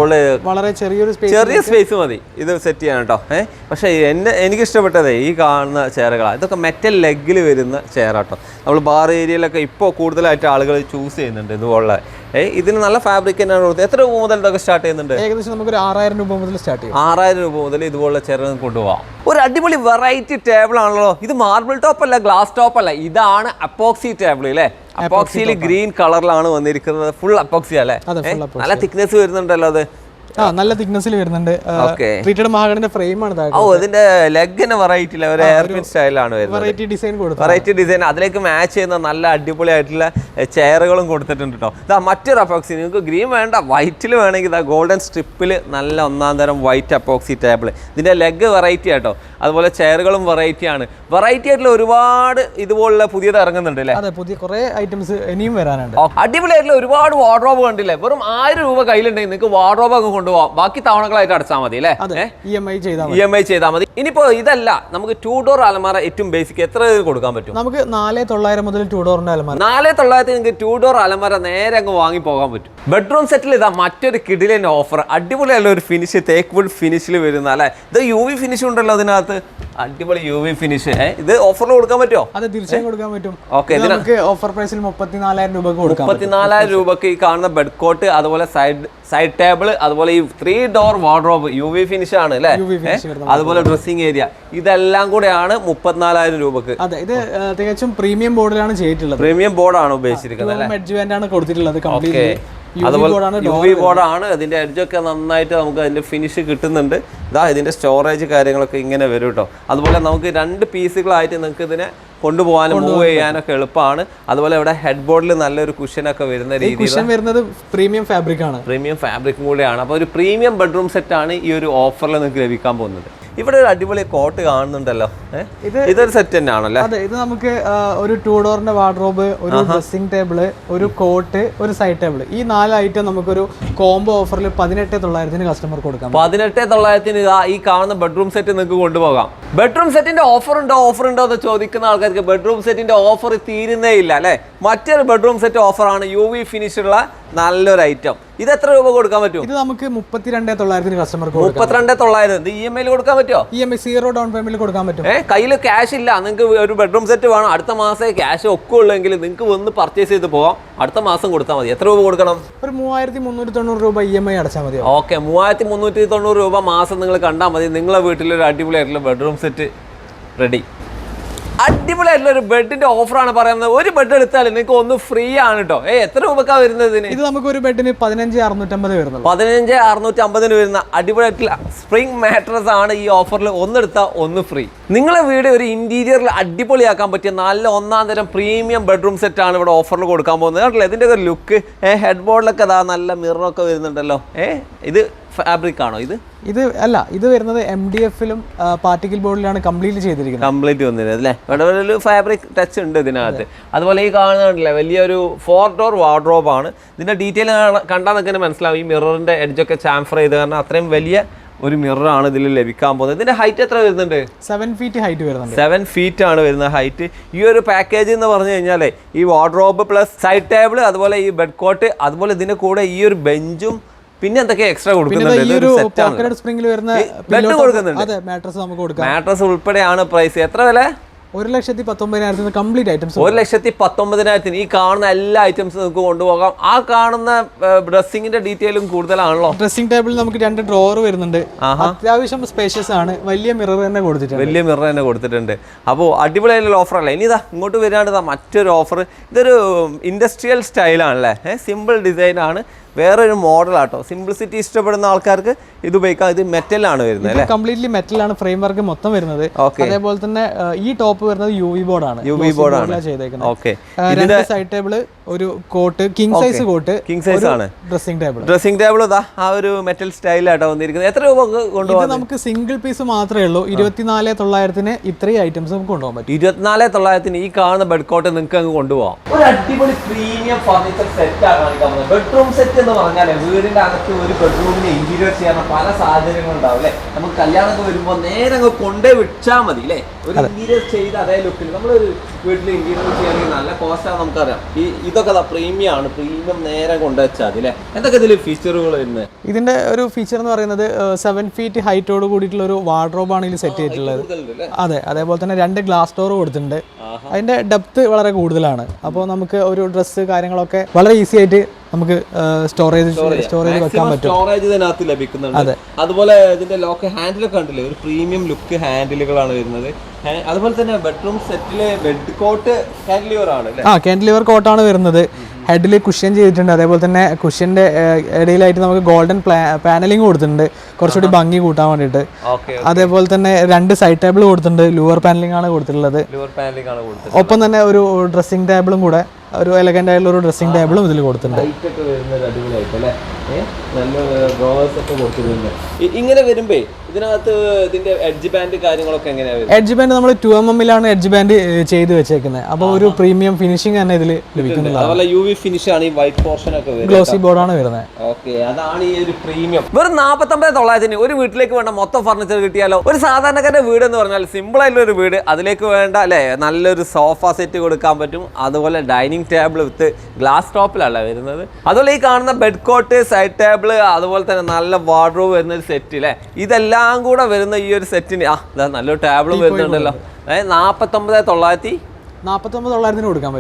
വളരെ ചെറിയൊരു സ്പേസ് ചെറിയ സ്പേസ് മതി. ഇത് സെറ്റ് ചെയ്യാൻ കേട്ടോ. ഏഹ് പക്ഷേ എന്നെ എനിക്ക് ഇഷ്ടപ്പെട്ടതേ ഈ കാണുന്ന ചെയറുകളാണ് ഇതൊക്കെ മെറ്റൽ ലെഗിൽ വരുന്ന ചെയർ കേട്ടോ. നമ്മൾ ബാർ ഏരിയയിലൊക്കെ ഇപ്പോൾ കൂടുതലായിട്ട് ആളുകൾ ചൂസ് ചെയ്യുന്നുണ്ട് ഇതുപോലുള്ള ഏഹ് ഇതിന് നല്ല ഫാബ്രിക് തന്നെയാണ് കൊടുത്തത്. എത്ര രൂപ മുതൽ ഇതൊക്കെ സ്റ്റാർട്ട് ചെയ്യുന്നുണ്ട്? ഏകദേശം നമുക്ക് ഒരു ആറായിരം രൂപ മുതൽ സ്റ്റാർട്ട് ചെയ്യും. ആറായിരം രൂപ മുതൽ ഇതുപോലുള്ള ചെറുതും കൊണ്ടുപോകാം ഒരു അടിപൊളി വെറൈറ്റി ടേബിൾ ആണല്ലോ. ഇത് മാർബിൾ ടോപ്പ് അല്ല ഗ്ലാസ് ടോപ്പ് അല്ല. ഇതാണ് അപ്പോക്സി ടേബിൾ അല്ലേ അപ്പോക്സിയിൽ ഗ്രീൻ കളറിലാണ് വന്നിരിക്കുന്നത്. ഫുൾ അപ്പോക്സി അല്ലേ? നല്ല തിക്നെസ് വരുന്നുണ്ടല്ലോ അത്. ആ നല്ല തിക്നെസ്സിൽ വരുന്നുണ്ട്. ട്രീറ്റഡ് മഹാഗണിന്റെ ഫ്രെയിമാണ് താഴെ ഓ ഇതിന്റെ ലെഗിന് വെറൈറ്റി ഇല്ല ഒരു എയർപിൻ സ്റ്റൈലാണ് വരുന്നത്. വെറൈറ്റി ഡിസൈൻ കൊടുത്തു വെറൈറ്റി ഡിസൈൻ അതിലേക്ക് മാച്ച് ചെയ്യുന്ന നല്ല അടിപൊളിയായിട്ടുള്ള ചെയറുകളും കൊടുത്തിട്ടുണ്ട് കേട്ടോ ഇതാ മറ്റൊരു അപ്പോക്സി നിങ്ങൾക്ക് ഗ്രീൻ വേണ്ട വൈറ്റിൽ വേണമെങ്കിൽ ഇതാ ഗോൾഡൻ സ്ട്രിപ്പിൽ നല്ല ഒന്നാം തരം വൈറ്റ് അപ്പോക്സി ടേബിൾ ഇതിന്റെ ലെഗ് വെറൈറ്റി ആട്ടോ അതുപോലെ ചെയറുകളും വെറൈറ്റി ആണ്. വെറൈറ്റി ആയിട്ടുള്ള ഒരുപാട് ഇതുപോലുള്ള പുതിയത് ഇറങ്ങുന്നുണ്ട് അല്ലേ? അതെ പുതിയ കുറേ ഐറ്റംസ് ഇനിയും വരാനുണ്ട്. അടിപൊളിയായിട്ടുള്ള ഒരുപാട് വാർഡ്രോബ് കണ്ടില്ലേ? വെറും ആയിരം രൂപ കയ്യിലുണ്ടെങ്കിൽ നിങ്ങൾക്ക് വാർഡ്രോബ് അങ്ങ് കൊണ്ടുപോകാം ബാക്കി തവണകളായിട്ട് അടച്ചാൽ മതി അല്ലേ എം ഇ എം ഐ ചെയ്താൽ മതി. ഇനിയിപ്പോ ഇതല്ല നമുക്ക് ടൂ ഡോർ അലമാര ഏറ്റവും ബേസിക് എത്ര കൊടുക്കാൻ പറ്റും? നമുക്ക് നാല് തൊള്ളായിരം മുതൽ ടു ഡോറിന്റെ അലമാര. നാല് തൊള്ളായിരത്തി നിങ്ങൾക്ക് ടൂ ഡോർ അലമാര നേരെ അങ്ങ് വാങ്ങി പോകാൻ പറ്റും. ബെഡ്റൂം സെറ്റിൽ ഇതാ മറ്റൊരു കിടിലിന്റെ ഓഫർ അടിപൊളിയുള്ള ഒരു ഫിനിഷ് തേക്ക് വുഡ് ഫിനിഷിൽ വരുന്ന അല്ലേ? ഇത് യു വി ഫിനിഷ് ഉണ്ടല്ലോ അതിനകത്ത്. അടിപൊളി യു വി ഫിനിഷ് ഇത് ഓഫറിൽ കൊടുക്കാൻ പറ്റുമോ? അത് തീർച്ചയായും കൊടുക്കാൻ പറ്റും. ഓക്കെ നമുക്ക് ഓഫർ പ്രൈസിൽ മുപ്പത്തിനാലായിരം രൂപ കൊടുക്കാം മുപ്പത്തിനാലായിരം രൂപക്ക് ഈ കാണുന്ന ബെഡ് കോട്ട് അതുപോലെ സൈഡ് സൈഡ് ടേബിൾ അതുപോലെ ഈ three door wardrobe U V finish ആണ് അല്ലേ? അതുപോലെ ഡ്രസ് അതുപോലെ ഡ്രസ്സിംഗ് ഏരിയ ഇതെല്ലാം കൂടെയാണ് മുപ്പത്തിനാലായിരം രൂപക്ക്. അതെ ഇത് തികച്ചും പ്രീമിയം ബോർഡിലാണ് ചെയ്തിട്ടുള്ളത്. പ്രീമിയം ബോർഡാണ് ഉപയോഗിച്ചിരിക്കുന്നത് ആണ് കൊടുത്തിട്ടുള്ളത് അതുപോലെ ബോർഡാണ് യു വി ബോർഡാണ് അതിന്റെ എഡ്ജൊക്കെ നന്നായിട്ട് നമുക്ക് അതിന്റെ ഫിനിഷ് കിട്ടുന്നുണ്ട്. ഇതാ ഇതിന്റെ സ്റ്റോറേജ് കാര്യങ്ങളൊക്കെ ഇങ്ങനെ വരും കേട്ടോ അതുപോലെ നമുക്ക് രണ്ട് പീസുകളായിട്ട് നിങ്ങൾക്ക് ഇതിനെ കൊണ്ടുപോകാനും മൂവ് ചെയ്യാനൊക്കെ എളുപ്പമാണ്. അതുപോലെ ഇവിടെ ഹെഡ് ബോർഡിൽ നല്ലൊരു കുഷനൊക്കെ വരുന്ന രീതിയിൽ വരുന്നത് പ്രീമിയം ഫാബ്രിക് ആണ്. പ്രീമിയം ഫാബ്രിക്കും കൂടെയാണ്. അപ്പോൾ ഒരു പ്രീമിയം ബെഡ്റൂം സെറ്റ് ആണ് ഈ ഒരു ഓഫറിൽ നിങ്ങൾക്ക് ലഭിക്കാൻ പോകുന്നത്. ഇവിടെ ഒരു അടിപൊളി കോട്ട് കാണുന്നുണ്ടല്ലോ. ഇത് ഇതൊരു സെറ്റ് തന്നെയാണല്ലേ? അതെ ഇത് നമുക്ക് ഒരു ടൂ ഡോറിന്റെ വാർഡ്രോബ് ഒരു ഡ്രസ്സിംഗ് ടേബിൾ ഒരു കോട്ട് ഒരു സൈഡ് ടേബിൾ ഈ നാല് ഐറ്റം നമുക്കൊരു കോംബോ ഓഫറിൽ പതിനെട്ട് തൊള്ളായിരത്തിന് കസ്റ്റമർ കൊടുക്കാം. പതിനെട്ട് തൊള്ളായിരത്തിന് ഈ കാണുന്ന ബെഡ്റൂം സെറ്റ് നിങ്ങൾക്ക് കൊണ്ടുപോകാം. ബെഡ്റൂം സെറ്റിന്റെ ഓഫർ ഉണ്ടോ ഓഫർ ഉണ്ടോ എന്ന് ചോദിക്കുന്ന ആൾക്കാർക്ക് ബെഡ്റൂം സെറ്റിന്റെ ഓഫർ തീരുന്നേ ഇല്ല അല്ലേ? മറ്റൊരു ബെഡ്റൂം സെറ്റ് ഓഫറാണ് യു വി ഫിനിഷ് ഉള്ള നല്ലൊരു ഐറ്റം ഇത് എത്ര രൂപ കൊടുക്കാൻ പറ്റും? ഇത് നമുക്ക് മുപ്പത്തിരണ്ടേ തൊള്ളായിരത്തിന് കസ്റ്റമർക്ക് മുപ്പത്തിരണ്ടേ മുപ്പത്തിരണ്ട് തൊള്ളായിരം. ഇത് ഇ എം ഐയിൽ കൊടുക്കാൻ പറ്റുമോ E M I zero down പേയ്മെന്റിൽ കൊടുക്കാൻ പറ്റും. ഏഹ് കയ്യിൽ ക്യാഷ് ഇല്ല. നിങ്ങൾക്ക് ഒരു ബെഡ്റൂം സെറ്റ് വേണം. അടുത്ത മാസം ക്യാഷ് ഒക്കെ ഉള്ളെങ്കിൽ നിങ്ങൾക്ക് വന്ന് പർച്ചേസ് ചെയ്ത് പോവാം. അടുത്ത മാസം കൊടുത്താൽ മതി. എത്ര രൂപ കൊടുക്കണം? ഒരു മൂവായിരത്തി മുന്നൂറ്റി തൊണ്ണൂറ് രൂപ ഇ എം ഐ അടച്ചാൽ മതി ഓക്കെ മൂവായിരത്തി മുന്നൂറ്റി തൊണ്ണൂറ് രൂപ മാസം നിങ്ങൾ കണ്ടാൽ മതി. നിങ്ങളെ വീട്ടിലൊരു അടിപൊളിയായിട്ടുള്ള ബെഡ്റൂം സെറ്റ് റെഡി അടിപൊളിയായിട്ടുള്ള ഒരു ബെഡിന്റെ ഓഫറാണ് പറയുന്നത്. ഒരു ബെഡ് എടുത്താൽ നിങ്ങൾക്ക് ഒന്ന് ഫ്രീ ആണ് കേട്ടോ ഏ എത്ര രൂപക്കാ വരുന്നത് ഇത് നമുക്ക് ഒരു ബെഡിന് പതിനഞ്ച് അറുന്നൂറ്റമ്പത് വരുന്നുള്ളൂ. പതിനഞ്ച് അറുന്നൂറ്റി അമ്പതിന് വരുന്ന അടിപൊളിയായിട്ടുള്ള സ്പ്രിംഗ് മാട്രസ് ആണ് ഈ ഓഫറിൽ ഒന്നെടുത്താൽ ഒന്ന് ഫ്രീ നിങ്ങളെ വീട് ഒരു ഇന്റീരിയറിൽ അടിപൊളിയാക്കാൻ പറ്റിയ നല്ല ഒന്നാം തരം പ്രീമിയം ബെഡ്റൂം സെറ്റ് ആണ് ഇവിടെ ഓഫറിൽ കൊടുക്കാൻ പോകുന്നത്. കേട്ടോ ഇതിന്റെ ഒരു ലുക്ക് ഹെഡ് ബോർഡിലൊക്കെ അതാ നല്ല മിററൊക്കെ വരുന്നുണ്ടല്ലോ. ഏ ഇത് ഫാബ്രിക് ആണോ ഇത്? ഇത് അല്ല ഇത് വരുന്നത് എം ഡി എഫിലും പാർട്ടിക്കൽ ബോർഡിലാണ് കംപ്ലീറ്റ് ചെയ്തിരിക്കുന്നത്. കംപ്ലീറ്റ് വന്നിരുന്നത് അല്ലേ? ഒരു ഫാബ്രിക് ടച്ച് ഉണ്ട് ഇതിനകത്ത്. അതുപോലെ ഈ കാണുന്നുണ്ടല്ലേ വലിയൊരു ഫോർ ഡോർ വാർഡ്രോബ് ആണ്. ഇതിന്റെ ഡീറ്റെയിൽ കണ്ടാൽ നിങ്ങൾക്ക് മനസ്സിലാവും. ഈ മിററിന്റെ എഡ്ജൊക്കെ ചാംഫർ ചെയ്ത് കാരണം അത്രയും വലിയ ഒരു മിററാണ് ഇതിൽ ലഭിക്കാൻ പോകുന്നത്. ഇതിന്റെ ഹൈറ്റ് എത്ര വരുന്നുണ്ട്? സെവൻ ഫീറ്റ് ഹൈറ്റ് വരുന്നുണ്ട്. സെവൻ ഫീറ്റ് ആണ് വരുന്ന ഹൈറ്റ് ഈ ഒരു പാക്കേജ് എന്ന് പറഞ്ഞു കഴിഞ്ഞാൽ ഈ വാർഡ്രോബ് പ്ലസ് സൈഡ് ടേബിൾ അതുപോലെ ഈ ബെഡ് കോട്ട് അതുപോലെ ഇതിന്റെ കൂടെ ഈ ഒരു ബെഞ്ചും പിന്നെ എന്തൊക്കെ എക്സ്ട്രാ കൊടുക്കുന്നുണ്ട്. സ്പ്രിംഗിൽ വരുന്ന ബെഡ് കൊടുക്കുന്നുണ്ട്. മാട്രസ് നമുക്ക് കൊടുക്കാം. മാട്രസ് ഉൾപ്പെടെയാണ് പ്രൈസ് എത്ര വില? ഒരു ലക്ഷത്തി പത്തൊമ്പതിനായിരത്തിന് കംപ്ലീറ്റ് ഐറ്റംസ് ഒരു ലക്ഷത്തി പത്തൊമ്പതിനായിരത്തിന് ഈ കാണുന്ന എല്ലാ ഐറ്റംസും നമുക്ക് കൊണ്ടുപോകാം. ആ കാണുന്ന ഡ്രസ്സിങ്ങിന്റെ ഡീറ്റെയിലും കൂടുതലാണല്ലോ. ഡ്രസ്സിംഗ് ടേബിളിൽ നമുക്ക് രണ്ട് ഡ്രോവർ വരുന്നുണ്ട്. അത്യാവശ്യം സ്പേഷ്യസ് ആണ്. വലിയ മിറർ തന്നെ കൊടുത്തിട്ടുണ്ട്. വലിയ മിറർ തന്നെ കൊടുത്തിട്ടുണ്ട്. അപ്പോൾ അടിപൊളിയായിട്ടുള്ള ഓഫർ അല്ലേ? ഇനി ഇതാ ഇങ്ങോട്ട് വരാണ്ട് മറ്റൊരു ഓഫർ ഇതൊരു ഇൻഡസ്ട്രിയൽ സ്റ്റൈലാണല്ലേ സിമ്പിൾ ഡിസൈൻ ആണ്. വേറൊരു മോഡലാട്ടോ. സിംപ്ലിസിറ്റി ഇഷ്ടപ്പെടുന്ന ആൾക്കാർക്ക് ഇത് ഉപയോഗിക്കാം. ഇത് മെറ്റലാണ് വരുന്നത് കംപ്ലീറ്റ്ലി മെറ്റലാണ് ഫ്രെയിം വർക്ക് മൊത്തം വരുന്നത്. അതേപോലെ തന്നെ ഈ ടോപ്പ് വരുന്നത് യു വി ബോർഡാണ് യു വി ബോർഡാണ് ചെയ്തേക്കുന്നത്. ഓക്കെ സൈഡ് ടേബിൾ ഒരു cot king size cot king size ആണ്. ഡ്രസ്സിംഗ് ടേബിൾ ഡ്രസ്സിംഗ് ടേബിൾ ഇതാ ആ ഒരു മെറ്റൽ സ്റ്റൈലാട്ടോ വന്നിരിക്കുന്നത്. എത്ര രൂപ കൊണ്ടുപോകാം നമുക്ക് സിംഗിൾ പീസ് മാത്രമേ ഉള്ളൂ. ഇരുപത്തിനാല് തൊള്ളായിരത്തിന് ഇത്രയും ഐറ്റംസ് നമുക്ക് കൊണ്ടുപോകാൻ പറ്റും. ഇരുപത്തിനാല് തൊള്ളായിരത്തിന് ഈ കാണുന്ന ബെഡ് കോട്ട് നിങ്ങൾക്ക് അങ്ങ് കൊണ്ടുപോകാം. ഒരു അടിപൊളി പ്രീമിയം ഫർണിച്ചർ സെറ്റ് ആണ് കാണിക്കാൻ ബെഡ്റൂം സെറ്റ് എന്ന് പറഞ്ഞാൽ വീടിന്റെ അകത്ത് ഒരു ബെഡ്റൂമിന് ഇന്റീരിയർ ചെയ്യാൻ പല സാഹചര്യങ്ങളും ഉണ്ടാവും അല്ലേ? നമുക്ക് കല്യാണമൊക്കെ വരുമ്പോൾ നേരെ അങ്ങ് കൊണ്ടേ വിട്ടാൽ മതി അല്ലേ? ഒരു ഇന്റീരിയർ ചെയ്ത് അതേ ലുക്കിൽ നമ്മളൊരു വീട്ടിൽ ഇന്റീരിയർ ചെയ്യണമെങ്കിൽ നല്ല കോസ്റ്റാണ് നമുക്കറിയാം. ഈ ഇതൊക്കെ പ്രീമിയം ആണ് പ്രീമിയം നേരെ കൊണ്ടുവച്ചാൽ അല്ലേ? എന്തൊക്കെ ഇതിൽ ഫീച്ചറുകൾ വരുന്നത് ഇതിന്റെ ഒരു ഫീച്ചർ എന്ന് പറയുന്നത് സെവൻ ഫീറ്റ് ഹൈറ്റോട് കൂടിയിട്ടുള്ള ഒരു വാർഡ്രോബാണ് ഇതിൽ സെറ്റ് ചെയ്തിട്ടുള്ളത്. അതെ അതേപോലെ തന്നെ രണ്ട് ഗ്ലാസ് ഡോർ കൊടുത്തിട്ടുണ്ട്. അതിന്റെ ഡെപ്ത് വളരെ കൂടുതലാണ്. അപ്പോൾ നമുക്ക് ഒരു ഡ്രസ്സ് കാര്യങ്ങളൊക്കെ വളരെ ഈസി ആയിട്ട് നമുക്ക് സ്റ്റോറേജ് സ്റ്റോറേജ് വെക്കാൻ പറ്റും. സ്റ്റോറേജ് ഇതിനകത്ത് ലഭിക്കുന്നുണ്ട്. അതുപോലെ ഇതിന്റെ ലോക്ക് ഹാൻഡിലൊക്കെ കണ്ടില്ലേ? ഒരു പ്രീമിയം ലുക്ക് ഹാൻഡിലുകളാണ് വരുന്നത്. അതുപോലെ തന്നെ ബെഡ്റൂം സെറ്റിലെ ബെഡ് കോട്ട് ഹാൻഡിലിവർ ആണ് ആ കാൻഡിലിവർ കോട്ടാണ് വരുന്നത്. ഹെഡിൽ കുഷ്യൻ ചെയ്തിട്ടുണ്ട്. അതേപോലെ തന്നെ കുഷ്യന്റെ ഇടയിലായിട്ട് നമുക്ക് ഗോൾഡൻ പാനലിംഗ് കൊടുത്തിട്ടുണ്ട്. കുറച്ചുകൂടി ഭംഗി കൂട്ടാൻ വേണ്ടിയിട്ട്. അതേപോലെ തന്നെ രണ്ട് സൈഡ് ടേബിൾ കൊടുത്തിട്ടുണ്ട്. ലുവർ പാനലിംഗ് ആണ് കൊടുത്തിട്ടുള്ളത്. ഒപ്പം തന്നെ ഒരു ഡ്രസ്സിംഗ് ടേബിളും കൂടെ. ഒരു എലഗന്റ് ആയിട്ടുള്ള ഒരു ഡ്രസ്സിംഗ് ടേബിളും ഇതിൽ കൊടുത്തിട്ടുണ്ട്. ലൈറ്റ് ഒക്കെ വരുന്നത് അടിപൊളിയായിട്ട് അല്ലേ? നല്ല ഡ്രോവേഴ്സ് ഒക്കെ കൊടുത്തിട്ടുണ്ട്. ഇങ്ങനെ വരുമ്പേ ഇതിനകത്ത് ഇതിന്റെ എഡ്ജ് ബാൻഡ് കാര്യങ്ങളൊക്കെ എങ്ങനെയാണ് വരുന്നത്? എഡ്ജ് ബാൻഡ് നമ്മൾ ടു എം എമ്മിലാണ് എഡ്ജ് ബാൻഡ് ചെയ്ത് വെച്ചേക്കുന്നത്. അപ്പോൾ ഒരു പ്രീമിയം ഫിനിഷിംഗ് തന്നെ ഇതിൽ ലഭിക്കുന്നില്ല അതുപോലെ യു വി ഫിനിഷ് ആണ് ഈ വൈറ്റ് പോർഷൻ ഒക്കെ ഗ്ലോസി ഗ്ലോസി ബോർഡാണ് വരുന്നത്. ഓക്കെ അതാണ് ഈ ഒരു പ്രീമിയം വെറും നാൽപ്പത്തൊമ്പത് തൊള്ളായിരത്തിന് ഒരു വീട്ടിലേക്ക് വേണ്ട മൊത്തം ഫർണിച്ചർ കിട്ടിയാലോ? ഒരു സാധാരണക്കാരുടെ വീട് എന്ന് പറഞ്ഞാൽ സിമ്പിൾ ആയിട്ടുള്ള ഒരു വീട്. അതിലേക്ക് വേണ്ട അല്ലേ? നല്ലൊരു സോഫ സെറ്റ് കൊടുക്കാൻ പറ്റും. അതുപോലെ ഡൈനിങ് ടേബിൾ വിത്ത് ഗ്ലാസ് ടോപ്പിലല്ല വരുന്നത്. അതുപോലെ ഈ കാണുന്ന ബെഡ് കോട്ട് സൈഡ് ടേബിൾ അതുപോലെ തന്നെ നല്ല വാർഡ്രോബ് വരുന്ന ഒരു സെറ്റ് അല്ലേ ഇതെല്ലാം കൂടെ വരുന്ന ഈ ഒരു സെറ്റിന് ആ നല്ലൊരു ടേബിളും വരുന്നുണ്ടല്ലോ. അതായത് നാൽപ്പത്തൊമ്പത് തൊള്ളായിരത്തി നാൽപ്പത്തൊമ്പത് തൊള്ളായിരത്തിന് കൊടുക്കാൻ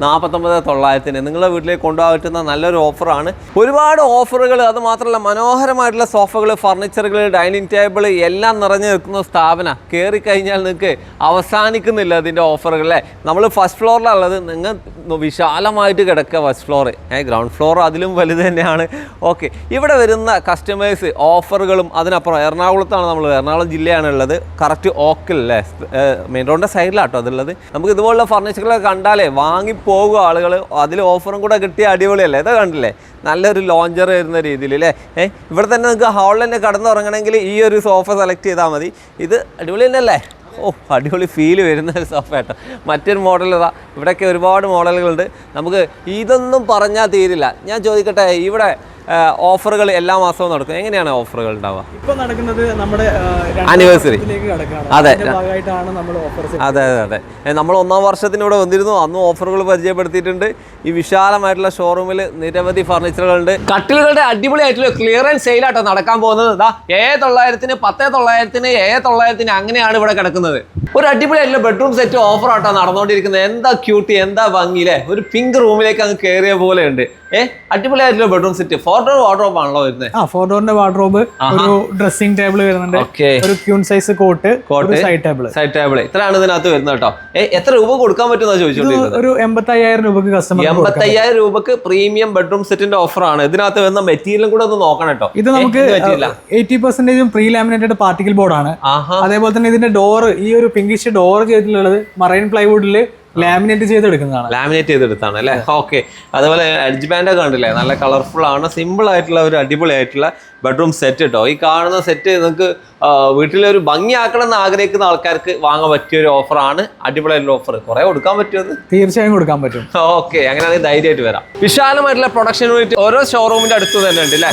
നിങ്ങളുടെ വീട്ടിലേക്ക് കൊണ്ടുപോകാൻ പറ്റുന്ന നല്ലൊരു ഓഫറാണ്. ഒരുപാട് ഓഫറുകൾ അത് മാത്രമല്ല മനോഹരമായിട്ടുള്ള സോഫകൾ ഫർണിച്ചറുകൾ ഡൈനിങ് ടേബിൾ എല്ലാം നിറഞ്ഞു നിൽക്കുന്ന സ്ഥാപന. കയറി കഴിഞ്ഞാൽ നിങ്ങൾക്ക് അവസാനിക്കുന്നില്ല അതിന്റെ ഓഫറുകൾ അല്ലേ? നമ്മൾ ഫസ്റ്റ് ഫ്ലോറിലുള്ളത് നിങ്ങൾ വിശാലമായിട്ട് കിടക്കുക ഫസ്റ്റ് ഫ്ലോർ. ഏ ഗ്രൗണ്ട് ഫ്ലോർ അതിലും വലുത് തന്നെയാണ്. ഓക്കെ. ഇവിടെ വരുന്ന കസ്റ്റമേഴ്സ് ഓഫറുകളും അതിനപ്പുറം എറണാകുളത്താണ് നമ്മൾ എറണാകുളം ജില്ലയാണ് ഉള്ളത് കറക്റ്റ് ഓക്കൽ അല്ലേ മെയിൻ റോഡിന്റെ സൈഡിലാട്ടോ അതുള്ളത്. നമുക്ക് ഇതുപോലുള്ള ഫർണിച്ചറുകളൊക്കെ കണ്ടാലേ വാങ്ങി പോകുക ആളുകൾ അതിൽ ഓഫറും കൂടെ കിട്ടിയ അടിപൊളിയല്ലേ? ഇത് കണ്ടില്ലേ? നല്ലൊരു ലോഞ്ചർ വരുന്ന രീതിയിൽ അല്ലേ ഏ ഇവിടെ തന്നെ നിങ്ങൾക്ക് ഹാളിൽ തന്നെ കടന്നുറങ്ങണമെങ്കിൽ ഈ ഒരു സോഫ സെലക്ട് ചെയ്താൽ മതി. ഇത് അടിപൊളി തന്നെയല്ലേ? ഓ അടിപൊളി ഫീൽ വരുന്ന ഒരു സോഫ കേട്ടോ. മറ്റൊരു മോഡൽ ഇതാ. ഇവിടെയൊക്കെ ഒരുപാട് മോഡലുകളുണ്ട് നമുക്ക് ഇതൊന്നും പറഞ്ഞാൽ തീരില്ല. ഞാൻ ചോദിക്കട്ടെ ഇവിടെ ഓഫറുകൾ എല്ലാ മാസവും നടക്കും. എങ്ങനെയാണ് ഓഫറുകൾ ഉണ്ടാവുക? ഇപ്പൊ നടക്കുന്നത് നമ്മുടെ ആനിവേഴ്സറി അതെ. അതെ അതെ അതെ. നമ്മൾ ഒന്നാം വർഷത്തിനൂടെ വന്നിരുന്നു. അന്നും ഓഫറുകൾ പരിചയപ്പെടുത്തിയിട്ടുണ്ട്. ഈ വിശാലമായിട്ടുള്ള ഷോറൂമിൽ നിരവധി ഫർണിച്ചറുകളുണ്ട്. കട്ടിലുകളുടെ അടിപൊളിയായിട്ടുള്ള ക്ലിയറൻസ് സെയിലാട്ടോ നടക്കാൻ പോകുന്നത്. ഇതാ ഏ തൊള്ളായിരത്തിന് പത്തേ തൊള്ളായിരത്തിന് ഏ തൊള്ളായിരത്തിന് അങ്ങനെയാണ് ഇവിടെ കിടക്കുന്നത്. ഒരു അടിപൊളിയായിട്ടുള്ള ബെഡ്റൂം സെറ്റ് ഓഫർ ആട്ടോ നടന്നുകൊണ്ടിരിക്കുന്നത്. എന്താ ക്യൂട്ടി എന്താ ഭംഗി അല്ലേ ഒരു പിങ്ക് റൂമിലേക്ക് അങ്ങ് കയറിയ പോലെ ഉണ്ട്. ഏ? അടിപൊളിയായിട്ടുള്ള bedroom set four door wardrobe ആണല്ലോ വരുന്നത് ആ ഫോർ ഡോറിന്റെ വാർഡ്രോബ് ഒരു ഡ്രസ്സിംഗ് ടേബിൾ വരുന്നുണ്ട്. ഒരു ക്യൂൺ സൈസ് കോട്ട് ഒരു സൈഡ് ടേബിൾ സൈഡ് ടേബിൾ ഇത്രയാണ് ഇതിനകത്ത് വരുന്നത് കേട്ടോ. ഏ എത്ര രൂപ കൊടുക്കാൻ പറ്റുന്ന ചോദിച്ചോണ്ടിരിക്കുന്നത് ഒരു എൺപത്തയ്യായിരം രൂപക്ക് കസ്റ്റമർ എൺപത്തയ്യായിരം രൂപക്ക് പ്രീമിയം ബെഡ്റൂം സെറ്റിന്റെ ഓഫർ ആണ്. ഇതിനകത്ത് വരുന്ന മെറ്റീരിയലും കൂടെ ഒന്ന് നോക്കണം കേട്ടോ. ഇത് നമുക്ക് എയ്റ്റി പെർസെന്റേജും പ്രീ ലാമിനേറ്റഡ് പാർട്ടിക്കൽ ബോർഡ് ആണ്. അതേപോലെ തന്നെ ഇതിന്റെ ഡോർ ഈ ഒരു പിങ്കിഷ് ഡോർ ചെയ്തിട്ടുള്ളത് മറൈൻ പ്ലൈവുഡിൽ ലാമിനേറ്റ് ചെയ്തെടുക്കുന്നതാണ്. ലാമിനേറ്റ് ചെയ്തെടുത്താണ് അല്ലേ? ഓക്കെ. അതുപോലെ എഡ്ജ് ബാൻഡൊക്കെ കണ്ടില്ലേ? നല്ല കളർഫുൾ ആണ്. സിമ്പിൾ ആയിട്ടുള്ള ഒരു അടിപൊളി ആയിട്ടുള്ള ബെഡ്റൂം സെറ്റ് കേട്ടോ ഈ കാണുന്ന സെറ്റ് നിങ്ങൾക്ക് വീട്ടിലൊരു ഭംഗിയാക്കണം എന്ന് ആഗ്രഹിക്കുന്ന ആൾക്കാർക്ക് വാങ്ങാൻ പറ്റിയ ഒരു ഓഫറാണ് അടിപൊളിയായിട്ടുള്ള ഓഫർ കുറെ കൊടുക്കാൻ പറ്റുമത് തീർച്ചയായും കൊടുക്കാൻ പറ്റും. ഓക്കെ അങ്ങനെയാണെങ്കിൽ ധൈര്യമായിട്ട് വരാം. വിശാലമായിട്ടുള്ള പ്രൊഡക്ഷൻ യൂണിറ്റ് ഓരോ ഷോറൂമിന്റെ അടുത്ത് തന്നെ ഉണ്ട് അല്ലേ?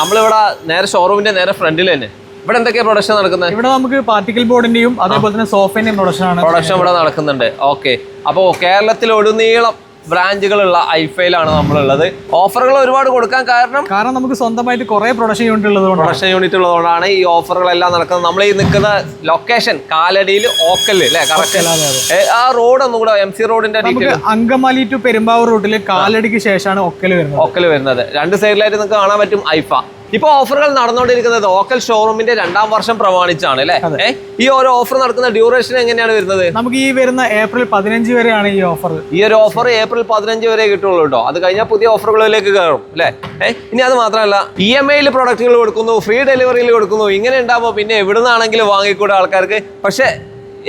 നമ്മളിവിടെ നേരെ ഷോറൂമിന്റെ നേരെ ഫ്രണ്ടിൽ തന്നെ. ഇവിടെ എന്തൊക്കെയാ പ്രൊഡക്ഷൻ നടക്കുന്നത് ഇവിടെ നമുക്ക് പാർട്ടിക്കൽ ബോർഡിന്റെയും അതേപോലെ തന്നെ സോഫിന്റെയും പ്രൊഡക്ഷൻ ആണ്. പ്രൊഡക്ഷൻ ഇവിടെ നടക്കുന്നുണ്ട്. ഓക്കെ അപ്പോൾ കേരളത്തിൽ ഒടുനീളം ബ്രാഞ്ചുകളുള്ള ഐഫയിലാണ് നമ്മളുള്ളത്. ഓഫറുകൾ ഒരുപാട് കൊടുക്കാൻ കാരണം? കാരണം നമുക്ക് സ്വന്തമായിട്ട് കുറെ പ്രൊഡക്ഷൻ യൂണിറ്റ് ഉള്ളതുകൊണ്ട് പ്രൊഡക്ഷൻ യൂണിറ്റ് ഉള്ളതുകൊണ്ടാണ് ഈ ഓഫറുകളെല്ലാം നടക്കുന്നത്. നമ്മൾ ഈ നിൽക്കുന്ന ലൊക്കേഷൻ കാലടിയിൽ ഓക്കൽ അല്ലേ? കറക്റ്റ്. ആ റോഡ് ഒന്നും കൂടെ എം സി റോഡിന്റെ അങ്കമാലി ടു പെരുമ്പാവൂർ റൂട്ടിൽ കാലടിക്ക് ശേഷമാണ് ഒക്കൽ വരുന്നത്. ഒക്കൽ വരുന്നത്. രണ്ട് സൈഡിലായിട്ട് നിങ്ങൾക്ക് കാണാൻ പറ്റും ഐഫ. ഇപ്പൊ ഓഫറുകൾ നടന്നുകൊണ്ടിരിക്കുന്നത് ലോക്കൽ ഷോറൂമിന്റെ രണ്ടാം വർഷം പ്രമാണിച്ചാണ് അല്ലെ? ഈ ഓരോ ഓഫർ നടക്കുന്ന ഡ്യൂറേഷൻ എങ്ങനെയാണ് വരുന്നത്? നമുക്ക് ഈ വരുന്ന ഏപ്രിൽ പതിനഞ്ച് വരെയാണ് ഈ ഓഫർ. ഈ ഒരു ഓഫർ ഏപ്രിൽ പതിനഞ്ച് വരെ കിട്ടുള്ളൂ കേട്ടോ. അത് കഴിഞ്ഞാൽ പുതിയ ഓഫറുകളിലേക്ക് കയറും അല്ലെ? ഇനി അത് മാത്രമല്ല ഇ എം ഐയിൽ പ്രൊഡക്റ്റുകൾ കൊടുക്കുന്നു ഫ്രീ ഡെലിവറിയിൽ കൊടുക്കുന്നു ഇങ്ങനെ ഉണ്ടാകുമ്പോൾ പിന്നെ എവിടുന്നാണെങ്കിലും വാങ്ങിക്കൂടെ ആൾക്കാർക്ക്. പക്ഷേ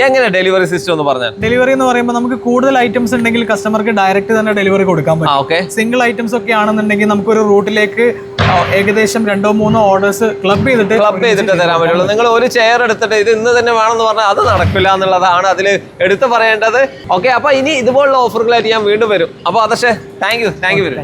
എങ്ങനെ ഡെലിവറി സിസ്റ്റം എന്ന് പറഞ്ഞാൽ? ഡെലിവറി എന്ന് പറയുമ്പോൾ നമുക്ക് കൂടുതൽ ഐറ്റംസ് ഉണ്ടെങ്കിൽ കസ്റ്റമർക്ക് ഡയറക്റ്റ് തന്നെ ഡെലിവറി കൊടുക്കാൻ പറ്റും. ഓക്കെ സിംഗിൾ ഐറ്റംസ് ഒക്കെ ആണെന്നുണ്ടെങ്കിൽ നമുക്ക് ഒരു റൂട്ടിലേക്ക് ഏകദേശം രണ്ടോ മൂന്നോ ഓർഡേഴ്സ് ക്ലബ് ചെയ്തിട്ട് ക്ലബ് ചെയ്തിട്ട് തരാൻ പറ്റുള്ളൂ. നിങ്ങൾ ഒരു ചെയർ എടുത്തിട്ട് ഇത് ഇന്ന് തന്നെ വേണമെന്ന് പറഞ്ഞാൽ അത് നടക്കില്ല എന്നുള്ളതാണ് അതിൽ എടുത്തു പറയേണ്ടത്. ഓക്കെ അപ്പൊ ഇനി ഇതുപോലുള്ള ഓഫറുകളായിട്ട് ഞാൻ വീണ്ടും വരും. അപ്പോൾ അതക്ഷേ thank you thank you very